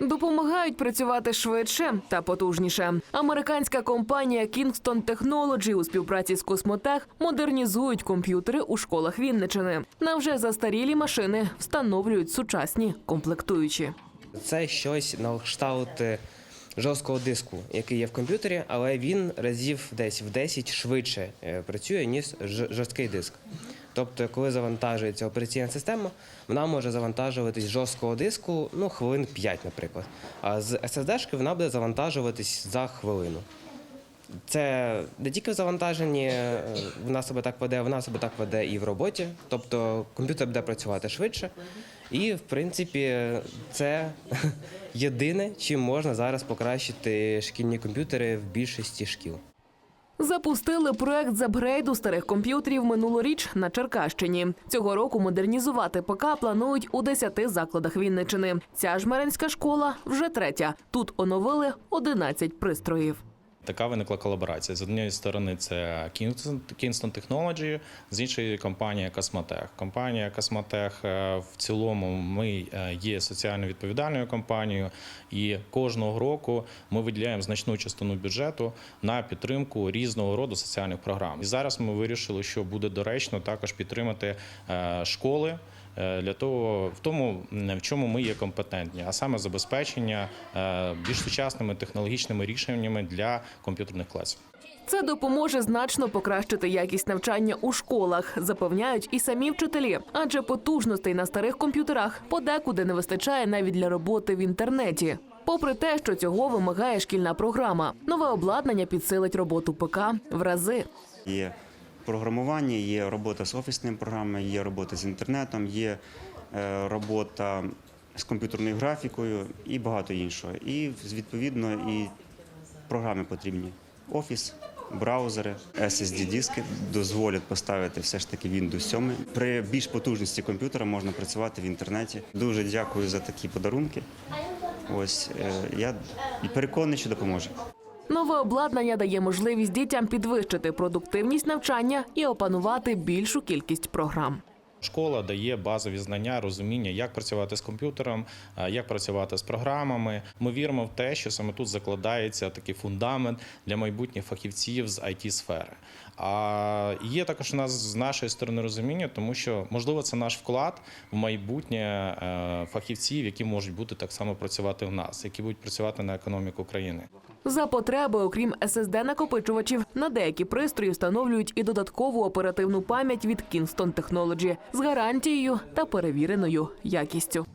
Допомагають працювати швидше та потужніше. Американська компанія Kingston Technology у співпраці з Космотех модернізують комп'ютери у школах Вінничини. На вже застарілі машини встановлюють сучасні комплектуючі. Це щось на кшталт е, жорсткого диску, який є в комп'ютері, але він разів десь в 10 швидше е, працює, ніж жорсткий диск. Тобто, коли завантажується операційна система, вона може завантажуватись з жорсткого диску ну, хвилин 5, наприклад. А з SSD-шки вона буде завантажуватись за хвилину. Це не тільки в завантаженні е, вона себе так веде, вона себе так веде і в роботі. Тобто комп'ютер буде працювати швидше. І, в принципі, це єдине, чим можна зараз покращити шкільні комп'ютери в більшості шкіл. Запустили проект з апгрейду старих комп'ютерів минулоріч на Черкащині. Цього року модернізувати ПК планують у 10 закладах Вінничини. Ця жмеренська школа вже третя. Тут оновили 11 пристроїв. Така виникла колаборація. З однієї сторони, це Kingston, Technology, з іншої компанія Космотех. Компанія Космотех е, в цілому ми е, є соціально відповідальною компанією, і кожного року ми виділяємо значну частину бюджету на підтримку різного роду соціальних програм. І зараз ми вирішили, що буде доречно також підтримати е, школи. Е, Для того, в тому, в чому ми є компетентні, а саме забезпечення е, більш сучасними технологічними рішеннями для комп'ютерних класів. Це допоможе значно покращити якість навчання у школах, запевняють і самі вчителі, адже потужностей на старих комп'ютерах подекуди не вистачає навіть для роботи в інтернеті. Попри те, що цього вимагає шкільна програма, нове обладнання підсилить роботу ПК в рази. Є програмування, є робота з офісними програмами, є робота з інтернетом, є е, робота з комп'ютерною графікою і багато іншого. І відповідно і програми потрібні. Офіс, браузери, SSD-диски дозволять поставити все ж таки Windows 7. При більш потужності комп'ютера можна працювати в інтернеті. Дуже дякую за такі подарунки. Ось е, я переконаний, що допоможе. Нове обладнання дає можливість дітям підвищити продуктивність навчання і опанувати більшу кількість програм. Школа дає базові знання, розуміння, як працювати з комп'ютером, е, як працювати з програмами. Ми віримо в те, що саме тут закладається такий фундамент для майбутніх фахівців з it сфери. А є також у нас з нашої сторони розуміння, тому що можливо це наш вклад в майбутнє е, фахівців, які можуть бути так само працювати в нас, які будуть працювати на економіку країни. За потреби, окрім SSD накопичувачів, на деякі пристрої встановлюють і додаткову оперативну пам'ять від Kingston Technology з гарантією та перевіреною якістю.